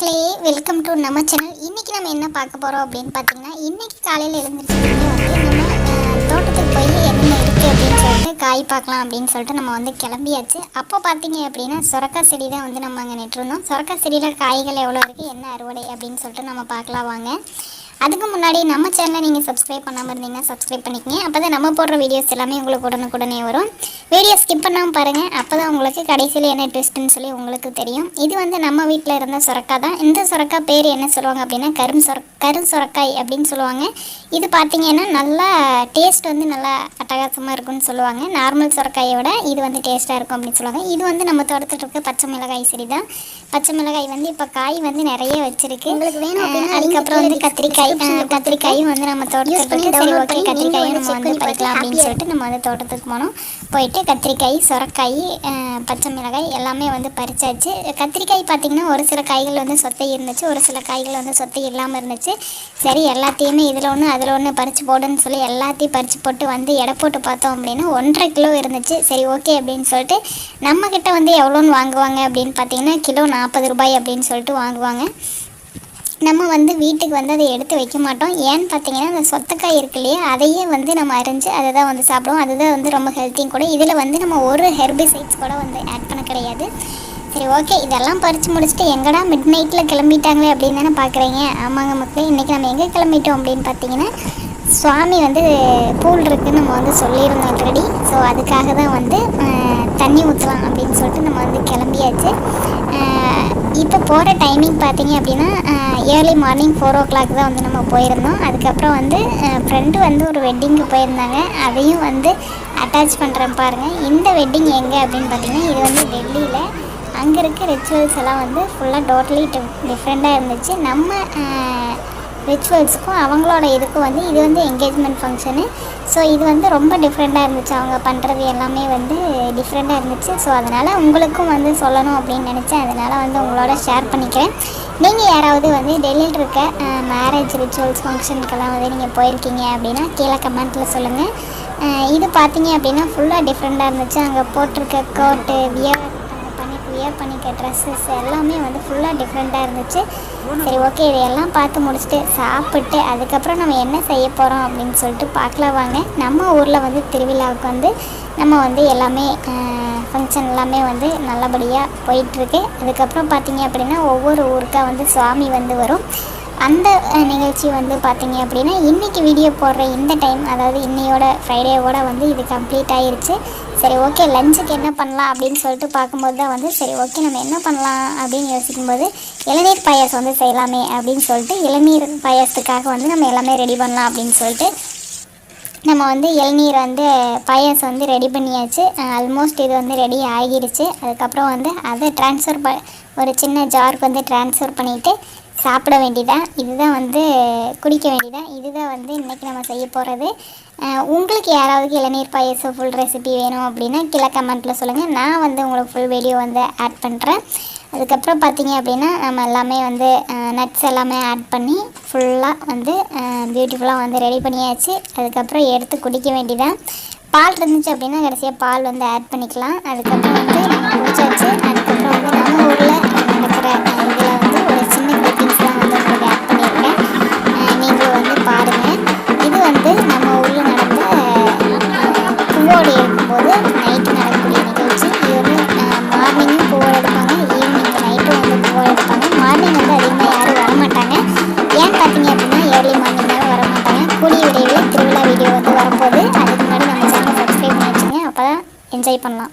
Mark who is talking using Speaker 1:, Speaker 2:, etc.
Speaker 1: மக்களே welcome to நம்ம channel இன்றைக்கி நம்ம என்ன பார்க்க போகிறோம் அப்படின்னு பார்த்தீங்கன்னா இன்றைக்கி காலையில் எழுந்திரிச்சோடனே வந்து நம்ம தோட்டத்துக்கு போய் என்னென்ன இருக்குது அப்படின்னு சொல்லிட்டு காய் பார்க்கலாம் அப்படின்னு சொல்லிட்டு நம்ம வந்து கிளம்பியாச்சு. அப்போ பார்த்தீங்க அப்படின்னா சுரக்காய் செடி தான் வந்து நம்ம அங்கே நெட்டிருந்தோம். சுரக்காய் செடியில் காய்கள் எவ்வளோ இருக்குது என்ன அறுவடை அப்படின்னு சொல்லிட்டு நம்ம பார்க்கலாம் வாங்க. அதுக்கு முன்னாடி நம்ம சேனலை நீங்கள் சப்ஸ்கிரைப் பண்ணாமல் இருந்தீங்கன்னா சப்ஸ்கிரைப் பண்ணிக்கங்க. அப்போ தான் நம்ம போடுற வீடியோஸ் எல்லாமே உங்களுக்கு உடனுக்குடனே வரும். வீடியோ ஸ்கிப் பண்ணாமல் பாருங்கள் அப்போ தான் உங்களுக்கு கடைசியில் என்ன ட்விஸ்ட்டுன்னு சொல்லி உங்களுக்கு தெரியும். இது வந்து நம்ம வீட்டில் இருந்த சுரக்கா தான். இந்த சுரக்கா பேர் என்ன சொல்லுவாங்க அப்படின்னா கரும் சொர கரும் சுரக்காய் அப்படின்னு சொல்லுவாங்க. இது பார்த்தீங்கன்னா நல்லா டேஸ்ட் வந்து நல்லா அட்டகாசமாக இருக்கும்னு சொல்லுவாங்க. நார்மல் சுரக்காயை விட இது வந்து டேஸ்ட்டாக இருக்கும் அப்படின்னு சொல்லுவாங்க. இது வந்து நம்ம தோட்டத்தில் இருக்க பச்சை மிளகாய் செடி தான் பச்சை மிளகாய் வந்து இப்போ காய் வந்து நிறைய வச்சிருக்கு.
Speaker 2: உங்களுக்கு வேணும்
Speaker 1: அதுக்கப்புறம் வந்து கத்திரிக்காய் கத்திரிக்காயும் வந்து நம்ம தோட்டத்தில்
Speaker 2: பண்ணி
Speaker 1: இருக்கு சரி
Speaker 2: download
Speaker 1: ஓகே கத்திரிக்காயும் நம்ம வந்து பறிக்கலாம் அப்படின்னு சொல்லிட்டு நம்ம வந்து தோட்டத்துக்கு போனோம். போயிட்டு கத்திரிக்காய் சுரக்காய் பச்சை மிளகாய் எல்லாமே வந்து பறிச்சாச்சு. கத்திரிக்காய் பார்த்தீங்கன்னா ஒரு சில காய்கள் வந்து சொத்தை இருந்துச்சு ஒரு சில காய்கள் வந்து சொத்தை இல்லாமல் இருந்துச்சு. சரி எல்லாத்தையுமே இதில் ஒன்று அதில் ஒன்று பறித்து போடுன்னு சொல்லி எல்லாத்தையும் பறித்து போட்டு வந்து எடை போட்டு பார்த்தோம் அப்படின்னா ஒன்றரை கிலோ இருந்துச்சு. சரி ஓகே அப்படின்னு சொல்லிட்டு நம்மக்கிட்ட வந்து எவ்வளோன்னு வாங்குவாங்க அப்படின்னு பார்த்தீங்கன்னா கிலோ நாற்பது ரூபாய் அப்படின்னு சொல்லிட்டு வாங்குவாங்க. நம்ம வந்து வீட்டுக்கு வந்து அதை எடுத்து வைக்க மாட்டோம். ஏன்னு பார்த்தீங்கன்னா அந்த சொத்தக்காய் இருக்கு இல்லையா அதையே வந்து நம்ம அரிஞ்சு அதை தான் வந்து சாப்பிடுவோம். அதுதான் வந்து ரொம்ப ஹெல்த்தியும் கூட. இதில் வந்து நம்ம ஒரு ஹெர்பிசைட்ஸ் கூட வந்து ஆட் பண்ண கிடையாது. சரி ஓகே இதெல்லாம் பறித்து முடிச்சுட்டு எங்கடா மிட் நைட்டில் கிளம்பிட்டாங்களே அப்படின்னு தானே பார்க்குறீங்க ஆமாங்க மக்களே இன்றைக்கி நம்ம எங்கே கிளம்பிட்டோம் அப்படின்னு பார்த்தீங்கன்னா சுவாமி வந்து பூல் இருக்குன்னு நம்ம வந்து சொல்லியிருந்தோம் ஆல்ரெடி ஸோ அதுக்காக தான் வந்து தண்ணி ஊற்றலாம் அப்படின்னு சொல்லிட்டு நம்ம வந்து கிளம்பியாச்சு. இப்போ போகிற டைமிங் பார்த்தீங்க அப்படின்னா early morning four o'clock தான் வந்து நம்ம போயிருந்தோம். அதுக்கப்புறம் வந்து ஃப்ரெண்டு வந்து ஒரு வெட்டிங்க்கு போயிருந்தாங்க. அதையும் வந்து அட்டாச் பண்ணுறேன் பாருங்கள் இந்த வெட்டிங் எங்கே அப்படின்னு பார்த்தீங்கன்னா இது வந்து டெல்லியில். அங்கே இருக்க ரிச்சுவல்ஸ் எல்லாம் வந்து ஃபுல்லாக டோட்டலி டிஃப்ரெண்ட்டாக இருந்துச்சு. நம்ம ரிச்சுவல்ஸுக்கும் அவங்களோட இதுக்கும் வந்து இது வந்து என்கேஜ்மெண்ட் ஃபங்க்ஷனு ஸோ இது வந்து ரொம்ப டிஃப்ரெண்ட்டாக இருந்துச்சு. அவங்க பண்ணுறது எல்லாமே வந்து டிஃப்ரெண்ட்டாக இருந்துச்சு. ஸோ அதனால் உங்களுக்கும் வந்து சொல்லணும் அப்படின்னு நினச்சேன். அதனால் வந்து உங்களோட ஷேர் பண்ணிக்கிறேன். நீங்கள் யாராவது வந்து டெல்லியில் இருக்க மேரேஜ் ரிச்சுவல்ஸ் ஃபங்க்ஷனுக்கெல்லாம் வந்து நீங்கள் போயிருக்கீங்க அப்படின்னா கீழே கமெண்ட்டில் சொல்லுங்கள் இது பார்த்தீங்க அப்படின்னா ஃபுல்லாக டிஃப்ரெண்ட்டாக இருந்துச்சு. அங்கே போட்டிருக்க கோட்டு வியர் வியர் பண்ணிக்க ட்ரெஸ்ஸஸ் எல்லாமே வந்து ஃபுல்லாக டிஃப்ரெண்ட்டாக இருந்துச்சு. சரி ஓகே இதையெல்லாம் பார்த்து முடிச்சுட்டு சாப்பிட்டு அதுக்கப்புறம் நம்ம என்ன செய்ய போகிறோம் அப்படின்னு சொல்லிட்டு பார்க்கலாம் வாங்க. நம்ம ஊரில் வந்து திருவிழாவுக்கு வந்து நம்ம வந்து எல்லாமே ஃபங்க்ஷன் எல்லாமே வந்து நல்லபடியாக போயிட்டுருக்கு அதுக்கப்புறம் பார்த்தீங்க அப்படின்னா ஒவ்வொரு ஊருக்காக வந்து சுவாமி வந்து வரும். அந்த நிகழ்ச்சி வந்து பார்த்தீங்க அப்படின்னா இன்றைக்கி வீடியோ போடுற இந்த டைம் அதாவது இன்னையோட ஃப்ரைடேவோட வந்து இது கம்ப்ளீட் ஆகிருச்சு சரி ஓகே லஞ்சுக்கு என்ன பண்ணலாம் அப்படின்னு சொல்லிட்டு பார்க்கும்போது தான் வந்து சரி ஓகே நம்ம என்ன பண்ணலாம் அப்படின்னு யோசிக்கும்போது இளநீர் பாயாசம் வந்து செய்யலாமே அப்படின்னு சொல்லிட்டு இளநீர் பாயாசத்துக்காக வந்து நம்ம எல்லாமே ரெடி பண்ணலாம் அப்படின்னு சொல்லிட்டு நம்ம வந்து இளநீர் வந்து பாயாசம் வந்து ரெடி பண்ணியாச்சு. ஆல்மோஸ்ட் இது வந்து ரெடி ஆகிடுச்சு அதுக்கப்புறம் வந்து அதை ட்ரான்ஸ்ஃபர் ப ஒரு சின்ன ஜாருக்கு வந்து ட்ரான்ஸ்ஃபர் பண்ணிவிட்டு சாப்பிட வேண்டியதான் இதுதான் வந்து குடிக்க வேண்டியதான் இதுதான் வந்து இன்றைக்கி நம்ம செய்ய போகிறது உங்களுக்கு யாராவது இளநீர் பாயாசம் ஃபுல் ரெசிபி வேணும் அப்படின்னா கீழே கமெண்ட்டில் சொல்லுங்கள் நான் வந்து உங்களுக்கு ஃபுல் வீடியோ வந்து ஆட் பண்ணுறேன் அதுக்கப்புறம் பார்த்தீங்க அப்படின்னா நம்ம எல்லாமே வந்து நட்ஸ் எல்லாமே ஆட் பண்ணி ஃபுல்லாக வந்து பியூட்டிஃபுல்லாக வந்து ரெடி பண்ணியாச்சு. அதுக்கப்புறம் எடுத்து குடிக்க வேண்டியதான் பால் இருந்துச்சு அப்படின்னா கடைசியாக பால் வந்து ஆட் பண்ணிக்கலாம். அதுக்கப்புறம் வந்து குடிச்சாச்சு அதுக்கப்புறம் வந்து நம்ம ஊரில் நடக்கிற இதில் ஏர்லி மார்னிங் வர மாட்டாங்க. கூலி விரைவில் திருவிழா வீடியோ வந்து வரும்போது அதுக்கு முன்னாடி நம்ம சேனல் சப்ஸ்கிரைப் பண்ணி வச்சுங்க. அப்போ தான் என்ஜாய் பண்ணலாம்.